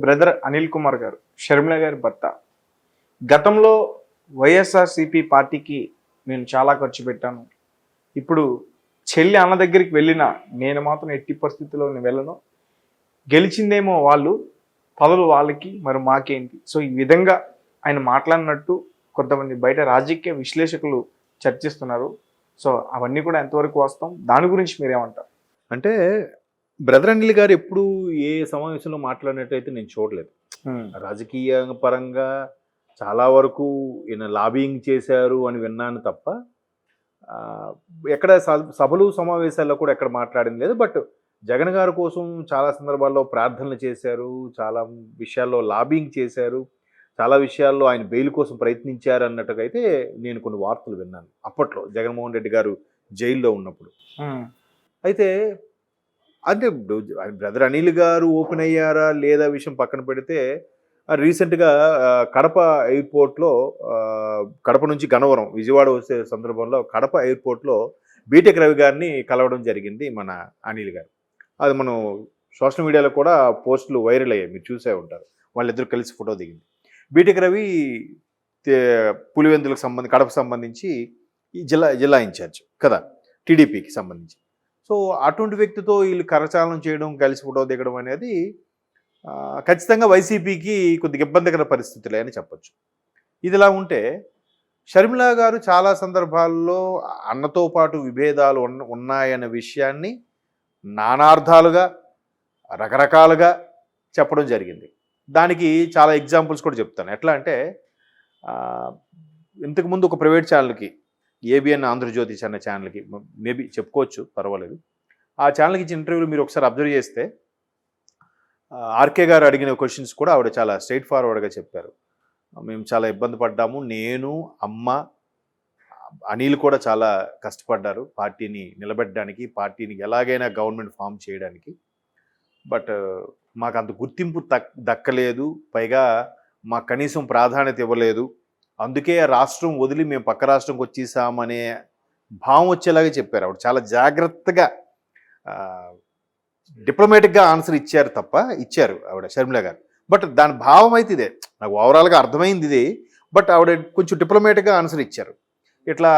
Brother Anil Kumar గారు షర్మిల గారి భర్త. గతంలో వైఎస్ఆర్సిపి పార్టీకి నేను చాలా ఖర్చు పెట్టాను. ఇప్పుడు చెల్లి అన్న దగ్గరికి వెళ్ళిన నేను మాత్రం ఎట్టి పరిస్థితుల్లో నేను వెళ్ళను. గెలిచిందేమో వాళ్ళు పదవులు వాళ్ళకి మరి మాకేంటి? సో ఈ విధంగా ఆయన మాట్లాడినట్టు కొంతమంది బయట రాజకీయ విశ్లేషకులు చర్చిస్తున్నారు. సో అవన్నీ కూడా ఎంతవరకు వస్తాం దాని గురించి మీరేమంటారు? అంటే బ్రదర్ అనిల్ గారు ఎప్పుడు ఏ సమావేశంలో మాట్లాడినట్టయితే నేను చూడలేదు. రాజకీయ పరంగా చాలా వరకు ఈయన లాబింగ్ చేశారు అని విన్నాను తప్ప ఎక్కడ సభలు సమావేశాల్లో కూడా ఎక్కడ మాట్లాడింది లేదు. బట్ జగన్ గారి కోసం చాలా సందర్భాల్లో ప్రార్థనలు చేశారు చాలా విషయాల్లో లాబింగ్ చేశారు చాలా విషయాల్లో ఆయన బెయిల్ కోసం ప్రయత్నించారు అన్నట్టుగా అయితే నేను కొన్ని వార్తలు విన్నాను. అప్పట్లో జగన్మోహన్ రెడ్డి గారు జైల్లో ఉన్నప్పుడు. అయితే అంటే బ్రదర్ అనిల్ గారు ఓపెన్ అయ్యారా లేదా విషయం పక్కన పెడితే రీసెంట్గా కడప ఎయిర్పోర్ట్లో కడప నుంచి గనవరం విజయవాడ వచ్చే సందర్భంలో కడప ఎయిర్పోర్ట్లో బీటెక్ రవి గారిని కలవడం జరిగింది మన అనిల్ గారు. అది మనం సోషల్ మీడియాలో కూడా పోస్టులు వైరల్ అయ్యాయి. మీరు చూసే ఉంటారు. వాళ్ళిద్దరు కలిసి ఫోటో దిగింది. బీటెక్ రవి పులివెందులకు సంబంధించి కడప సంబంధించి జిల్లా జిల్లా ఇన్ఛార్జ్ కదా టీడీపీకి సంబంధించి. సో అటువంటి వ్యక్తితో వీళ్ళు కరచాలనం చేయడం కలిసి ఫోటో దిగడం అనేది ఖచ్చితంగా వైసీపీకి కొద్దిగా ఇబ్బందికర పరిస్థితులే అని చెప్పొచ్చు. ఇదిలా ఉంటే షర్మిల గారు చాలా సందర్భాల్లో అన్నతో పాటు విభేదాలు ఉన్న ఉన్నాయన్న విషయాన్ని నానార్థాలుగా రకరకాలుగా చెప్పడం జరిగింది. దానికి చాలా ఎగ్జాంపుల్స్ కూడా చెప్తాను. ఎట్లా అంటే ఇంతకుముందు ఒక ప్రైవేట్ ఛానల్కి ఏబిఎన్ ఆంధ్రజ్యోతి అనే ఛానల్కి మేబీ చెప్పుకోవచ్చు పర్వాలేదు. ఆ ఛానల్కి ఇచ్చిన ఇంటర్వ్యూలు మీరు ఒకసారి అబ్జర్వ్ చేస్తే ఆర్కే గారు అడిగిన క్వశ్చన్స్ కూడా ఆవిడ చాలా స్ట్రైట్ ఫార్వర్డ్గా చెప్పారు. మేము చాలా ఇబ్బంది పడ్డాము నేను అమ్మ అనిల్ కూడా చాలా కష్టపడ్డారు పార్టీని నిలబెట్టడానికి పార్టీని ఎలాగైనా గవర్నమెంట్ ఫామ్ చేయడానికి. బట్ మాకు అంత గుర్తింపు దక్ దక్కలేదు పైగా మాకు కనీసం ప్రాధాన్యత ఇవ్వలేదు. అందుకే ఆ రాష్ట్రం వదిలి మేము పక్క రాష్ట్రంకి వచ్చేసామనే భావం వచ్చేలాగా చెప్పారు ఆవిడ. చాలా జాగ్రత్తగా డిప్లొమేటిక్గా ఆన్సర్ ఇచ్చారు తప్ప ఇచ్చారు ఆవిడ షర్మిల గారు. బట్ దాని భావం అయితే ఇదే. నాకు ఓవరాల్గా అర్థమైంది ఇది. బట్ ఆవిడ కొంచెం డిప్లొమేటిక్గా ఆన్సర్ ఇచ్చారు. ఇట్లా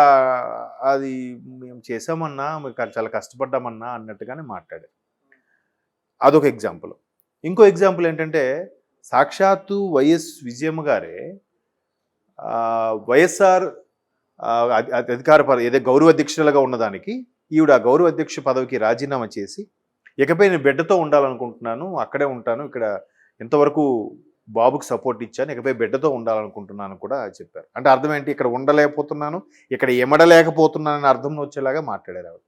అది మేము చేసామన్నా మేము చాలా కష్టపడ్డామన్నా అన్నట్టుగానే మాట్లాడారు. అదొక ఎగ్జాంపుల్ ఇంకో ఎగ్జాంపుల్ ఏంటంటే సాక్షాత్తు వైఎస్ విజయమ్మ గారే వైఎస్ఆర్ అధికార పద ఏదో గౌరవ అధ్యక్షులుగా ఉన్నదానికి ఈవిడ ఆ గౌరవ అధ్యక్ష పదవికి రాజీనామా చేసి ఇకపై నేను బిడ్డతో ఉండాలనుకుంటున్నాను అక్కడే ఉంటాను ఇక్కడ ఇంతవరకు బాబుకి సపోర్ట్ ఇచ్చాను ఇకపై బిడ్డతో ఉండాలనుకుంటున్నాను కూడా చెప్పారు. అంటే అర్థం ఏంటి? ఇక్కడ ఉండలేకపోతున్నాను ఇక్కడ ఎమడలేకపోతున్నాను అని అర్థం వచ్చేలాగా మాట్లాడారు ఆవిడ.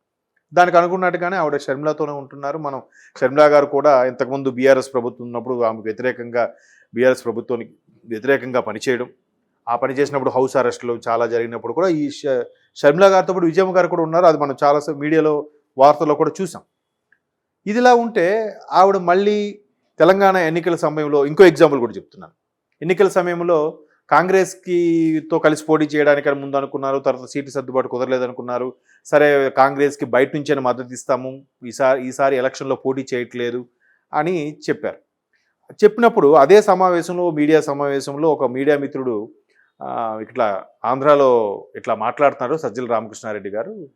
దానికి అనుకున్నట్టుగానే ఆవిడ షర్మిలతోనే ఉంటున్నారు. మనం షర్మిలా గారు కూడా ఇంతకుముందు బీఆర్ఎస్ ప్రభుత్వం ఉన్నప్పుడు ఆమెకు వ్యతిరేకంగా బీఆర్ఎస్ ప్రభుత్వానికి వ్యతిరేకంగా పనిచేయడం ఆ పని చేసినప్పుడు హౌస్ అరెస్టులు చాలా జరిగినప్పుడు కూడా ఈ ష- షర్మిల గారితో పాటు విజయమ్మ గారు కూడా ఉన్నారు. అది మనం చాలా మీడియాలో వార్తల్లో కూడా చూసాం. ఇదిలా ఉంటే ఆవిడ మళ్ళీ తెలంగాణ ఎన్నికల సమయంలో ఇంకో ఎగ్జాంపుల్ కూడా చెప్తున్నాను. ఎన్నికల సమయంలో కాంగ్రెస్కి తో కలిసి పోటీ చేయడానికని ముందు అనుకున్నారు తర్వాత సీటు సర్దుబాటు కుదరలేదనుకున్నారు. సరే కాంగ్రెస్కి బయట నుంచే మద్దతు ఇస్తాము ఈసారి ఈసారి ఎలక్షన్లో పోటీ చేయట్లేదు అని చెప్పారు. చెప్పినప్పుడు అదే సమావేశంలో మీడియా సమావేశంలో ఒక మీడియా మిత్రుడు ఇట్లా ఆంధ్రాలో ఇట్లా మాట్లాడుతున్నారు సజ్జల రామకృష్ణారెడ్డి గారు.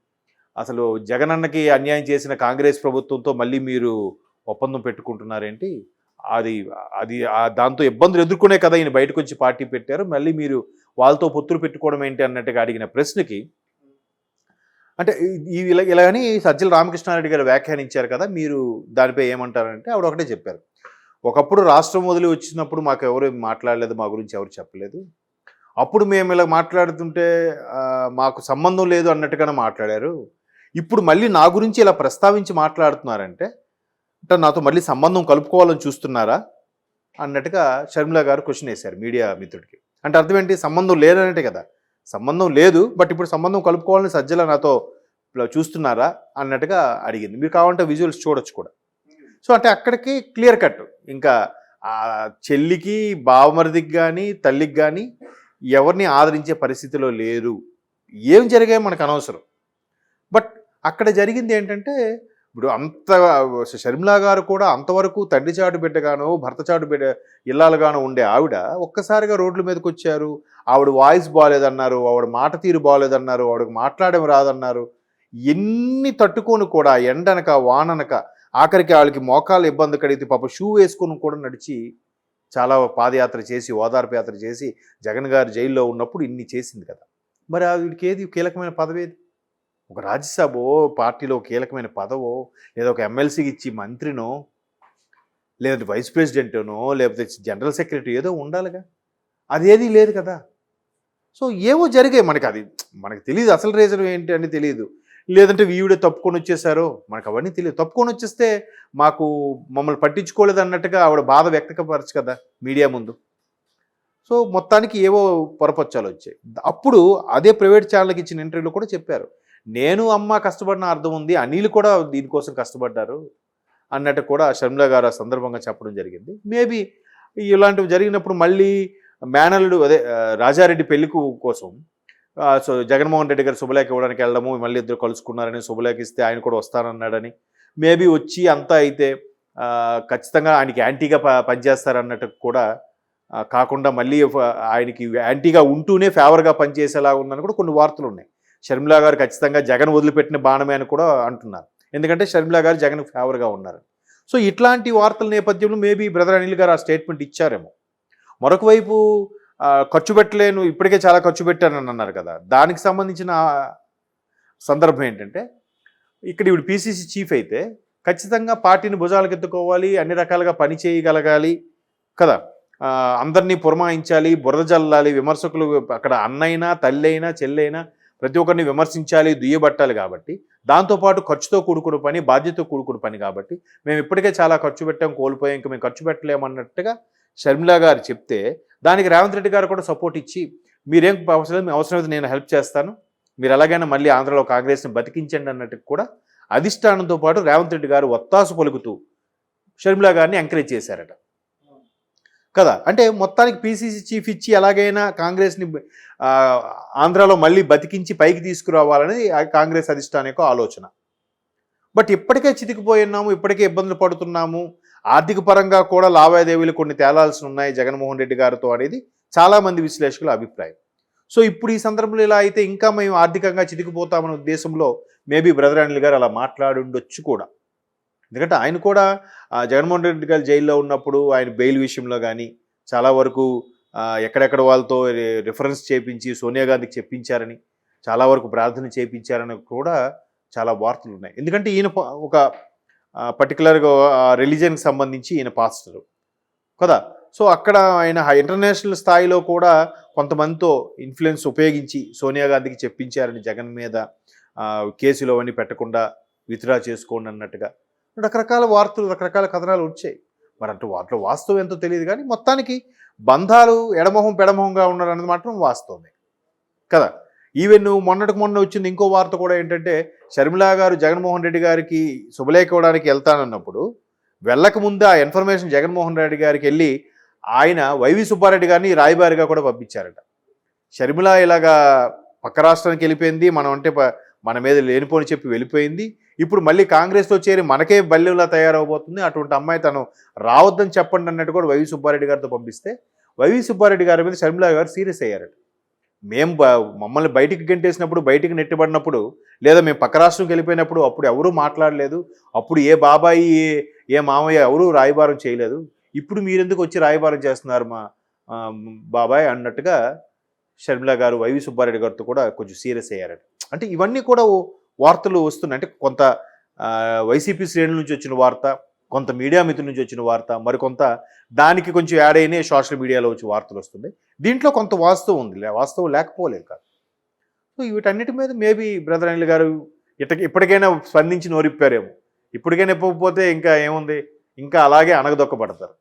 అసలు జగనన్నకి అన్యాయం చేసిన కాంగ్రెస్ ప్రభుత్వంతో మళ్ళీ మీరు ఒప్పందం పెట్టుకుంటున్నారేంటి? అది అది దాంతో ఇబ్బందులు ఎదుర్కొనే కదా ఈయన బయటకు వచ్చి పార్టీ పెట్టారు. మళ్ళీ మీరు వాళ్ళతో పొత్తులు పెట్టుకోవడం ఏంటి అన్నట్టుగా అడిగిన ప్రశ్నకి అంటే ఈ- ఇలా ఇలాగని సజ్జల రామకృష్ణారెడ్డి గారు వ్యాఖ్యానించారు కదా మీరు దానిపై ఏమంటారంటే ఆవిడ ఒకటే చెప్పారు. ఒకప్పుడు రాష్ట్రం వదిలి వచ్చినప్పుడు మాకు ఎవరు మాట్లాడలేదు మా గురించి ఎవరు చెప్పలేదు. అప్పుడు మేము ఇలా మాట్లాడుతుంటే మాకు సంబంధం లేదు అన్నట్టుగానే మాట్లాడారు. ఇప్పుడు మళ్ళీ నా గురించి ఇలా ప్రస్తావించి మాట్లాడుతున్నారంటే అంటే నాతో మళ్ళీ సంబంధం కలుపుకోవాలని చూస్తున్నారా? అన్నట్టుగా షర్మిల గారు క్వశ్చన్ వేశారు మీడియా మిత్రుడికి. అంటే అర్థం ఏంటి? సంబంధం లేదన్నట్టే కదా. సంబంధం లేదు బట్ ఇప్పుడు సంబంధం కలుపుకోవాలని సజ్జల నాతో ఇలా చూస్తున్నారా? అన్నట్టుగా అడిగింది. మీరు కావాలంటే విజువల్స్ చూడొచ్చు కూడా. సో అంటే అక్కడికి క్లియర్ కట్. ఇంకా చెల్లికి బావమరిదికి కానీ తల్లికి కానీ ఎవరిని ఆదరించే పరిస్థితిలో లేరు. ఏం జరిగాయో మనకు అనవసరం. బట్ అక్కడ జరిగింది ఏంటంటే ఇప్పుడు అంత షర్మిలా గారు కూడా అంతవరకు తండ్రి చాటు బిడ్డగానో భర్త చాటు బిడ్డ ఇల్లాలుగానో ఉండే ఆవిడ ఒక్కసారిగా రోడ్ల మీదకి వచ్చారు. ఆవిడ వాయిస్ బాగాలేదన్నారు ఆవిడ మాట తీరు బాగాలేదన్నారు ఆవిడకి మాట్లాడడం రాదన్నారు. ఎన్ని తట్టుకొని కూడా ఎండనక వాననక ఆఖరికి వాళ్ళకి మోకాలు ఇబ్బంది కడిగితే పాప షూ వేసుకొని కూడా నడిచి చాలా పాదయాత్ర చేసి ఓదార్పు యాత్ర చేసి జగన్ గారు జైల్లో ఉన్నప్పుడు ఇన్ని చేసింది కదా. మరి ఆవిడకి ఏది కీలకమైన పదవి ఏది? ఒక రాజ్యసభో పార్టీలో కీలకమైన పదవో లేదా ఒక ఎమ్మెల్సీకి ఇచ్చి మంత్రినో లేదంటే వైస్ ప్రెసిడెంట్నో లేకపోతే జనరల్ సెక్రటరీ ఏదో ఉండాలిగా. అదేది లేదు కదా. సో ఏవో జరిగాయి. మనకి అది మనకు తెలియదు అసలు రీజన్ ఏంటి అని తెలియదు లేదంటే వీవిడే తప్పుకొని వచ్చేసారో మనకు అవన్నీ తెలియదు. తప్పుకొని వచ్చేస్తే మాకు మమ్మల్ని పట్టించుకోలేదు అన్నట్టుగా ఆవిడ బాధ వ్యక్తపరచు కదా మీడియా ముందు. సో మొత్తానికి ఏవో పొరపచ్చాలు వచ్చాయి. అప్పుడు అదే ప్రైవేట్ ఛానల్కి ఇచ్చిన ఇంటర్వ్యూలో కూడా చెప్పారు. నేను అమ్మ కష్టపడిన అర్థం ఉంది అనిల్ కూడా దీనికోసం కష్టపడ్డారు అన్నట్టు కూడా షర్మిల గారు ఆ సందర్భంగా చెప్పడం జరిగింది. మేబీ ఇలాంటివి జరిగినప్పుడు మళ్ళీ మేనల్లుడు అదే రాజారెడ్డి పెళ్ళికు కోసం సో జగన్మోహన్ రెడ్డి గారు శుభలేఖ ఇవ్వడానికి వెళ్ళడము మళ్ళీ ఇద్దరు కలుసుకున్నారని శుభలేఖ ఇస్తే ఆయన కూడా వస్తానన్నాడని. మేబీ వచ్చి అంతా అయితే ఖచ్చితంగా ఆయనకి యాంటీగా ప పనిచేస్తారన్నట్టు కూడా కాకుండా మళ్ళీ ఆయనకి యాంటీగా ఉంటూనే ఫేవర్గా పనిచేసేలా ఉందని కూడా కొన్ని వార్తలు ఉన్నాయి. షర్మిలా గారు ఖచ్చితంగా జగన్ వదిలిపెట్టిన బాణమే అని కూడా అంటున్నారు. ఎందుకంటే షర్మిలా గారు జగన్ ఫేవర్గా ఉన్నారు. సో ఇట్లాంటి వార్తల నేపథ్యంలో మేబీ బ్రదర్ అనిల్ గారు ఆ స్టేట్మెంట్ ఇచ్చారేమో. మరొక వైపు ఖర్చు పెట్టలేను ఇప్పటికే చాలా ఖర్చు పెట్టానని అన్నారు కదా. దానికి సంబంధించిన సందర్భం ఏంటంటే ఇక్కడ ఇప్పుడు పీసీసీ చీఫ్ అయితే ఖచ్చితంగా పార్టీని భుజాలకు ఎత్తుకోవాలి అన్ని రకాలుగా పని చేయగలగాలి కదా. అందరినీ పురమాయించాలి బురద జల్లాలి విమర్శకులు అక్కడ అన్నైనా తల్లైనా చెల్లైనా ప్రతి ఒక్కరిని విమర్శించాలి దుయ్యబట్టాలి కాబట్టి దాంతోపాటు ఖర్చుతో కూడుకున్న పని బాధ్యతతో కూడుకున్న పని కాబట్టి మేము ఇప్పటికే చాలా ఖర్చు పెట్టాం కోల్పోయాం ఇంకా మేము ఖర్చు పెట్టలేమన్నట్టుగా షర్మిలా గారు చెప్తే దానికి రేవంత్ రెడ్డి గారు కూడా సపోర్ట్ ఇచ్చి మీరేం అవసరం లేదు, అవసరమైతే నేను హెల్ప్ చేస్తాను. మీరు ఎలాగైనా మళ్ళీ ఆంధ్రలో కాంగ్రెస్ని బతికించండి అన్నట్టు కూడా అధిష్టానంతో పాటు రేవంత్ రెడ్డి గారు ఒత్తాసు పలుకుతూ షర్మిలా గారిని ఎంకరేజ్ చేశారట. కదా? అంటే మొత్తానికి పీసీసీ చీఫ్ ఇచ్చి ఎలాగైనా కాంగ్రెస్ని ఆంధ్రాలో మళ్ళీ బతికించి పైకి తీసుకురావాలనేది కాంగ్రెస్ అధిష్టానం యొక్క ఆలోచన. బట్ ఇప్పటికే చితికిపోయినాము ఇప్పటికే ఇబ్బందులు పడుతున్నాము. ఆర్థిక పరంగా కూడా లావాదేవీలు కొన్ని తేలాల్సి ఉన్నాయి జగన్మోహన్ రెడ్డి గారితో అనేది చాలామంది విశ్లేషకుల అభిప్రాయం. సో ఇప్పుడు ఈ సందర్భంలో ఇలా అయితే ఇంకా మేము ఆర్థికంగా చితికిపోతామనే ఉద్దేశంలో మేబీ బ్రదర్ అనిల్ గారు అలా మాట్లాడుండొచ్చు కూడా. ఎందుకంటే ఆయన కూడా జగన్మోహన్ రెడ్డి గారు జైల్లో ఉన్నప్పుడు ఆయన బెయిల్ విషయంలో కానీ చాలా వరకు ఎక్కడెక్కడ వాళ్ళతో రిఫరెన్స్ చేపించి సోనియా గాంధీకి చెప్పించారని చాలా వరకు ప్రార్థన చేపించారని కూడా చాలా వార్తలు ఉన్నాయి. ఎందుకంటే ఈయన ఒక పర్టికులర్గా రిలీజియన్కి సంబంధించి ఈయన పాస్టర్. కదా? సో అక్కడ ఆయన ఇంటర్నేషనల్ స్థాయిలో కూడా కొంతమందితో ఇన్ఫ్లుయెన్స్ ఉపయోగించి సోనియా గాంధీకి చెప్పించారని జగన్ మీద కేసులు అవన్నీ పెట్టకుండా విత్డ్రా చేసుకోండి అన్నట్టుగా రకరకాల వార్తలు రకరకాల కథనాలు వచ్చాయి. మరి అంటూ వాటిలో వాస్తవం ఎంతో తెలియదు కానీ మొత్తానికి బంధాలు ఎడమొహం పెడమొహంగా ఉన్నారన్నది మాత్రం వాస్తవమే. కదా? ఈవెన్ మొన్నటికి మొన్న వచ్చింది ఇంకో వార్త కూడా ఏంటంటే షర్మిలా గారు జగన్మోహన్ రెడ్డి గారికి శుభలేఖ ఇవ్వడానికి వెళ్తానన్నప్పుడు వెళ్ళక ముందు ఆ ఇన్ఫర్మేషన్ జగన్మోహన్ రెడ్డి గారికి వెళ్ళి ఆయన వైవి సుబ్బారెడ్డి గారిని రాయబారిగా కూడా పంపించారట. షర్మిల ఇలాగా పక్క రాష్ట్రానికి వెళ్ళిపోయింది మనం అంటే ప- మన మీద లేనిపోని చెప్పి వెళ్ళిపోయింది. ఇప్పుడు మళ్ళీ కాంగ్రెస్లో చేరి మనకే బల్యంలా తయారవబోతుంది. అటువంటి అమ్మాయి తను రావద్దని చెప్పండి అన్నట్టు కూడా వైవి సుబ్బారెడ్డి గారితో పంపిస్తే వైవి సుబ్బారెడ్డి గారి మీద షర్మిలా గారు సీరియస్ అయ్యారట. మేము మమ్మల్ని బయటికి గెంటేసినప్పుడు బయటికి నెట్టబడినప్పుడు లేదా మేము పక్క రాష్ట్రంకి వెళ్ళిపోయినప్పుడు అప్పుడు ఎవరూ మాట్లాడలేదు. అప్పుడు ఏ బాబాయి ఏ మామయ్య ఎవరూ రాయబారం చేయలేదు. ఇప్పుడు మీరెందుకు వచ్చి రాయబారం చేస్తున్నారు మా బాబాయ్ అన్నట్టుగా షర్మిల గారు వైవి సుబ్బారెడ్డి గారితో కూడా కొంచెం సీరియస్ అయ్యారట. అంటే ఇవన్నీ కూడా వార్తలు వస్తున్నాయి. అంటే కొంత వైసీపీ శ్రేణుల నుంచి వచ్చిన వార్త కొంత మీడియా మిత్రుల నుంచి వచ్చిన వార్త మరికొంత దానికి కొంచెం యాడ్ అయిన సోషల్ మీడియాలో వచ్చి వార్తలు వస్తున్నాయి. దీంట్లో కొంత వాస్తవం ఉంది. లే- వాస్తవం లేకపోలేదు కాదు. సో వీటన్నిటి మీద మేబీ బ్రదర్ అనిల్ గారు ఇట ఇప్పటికైనా స్పందించి నోరిప్పారేమో. ఇప్పటికైనా ఇవ్వకపోతే ఇంకా ఏముంది? ఇంకా అలాగే అనగదొక్కబడతారు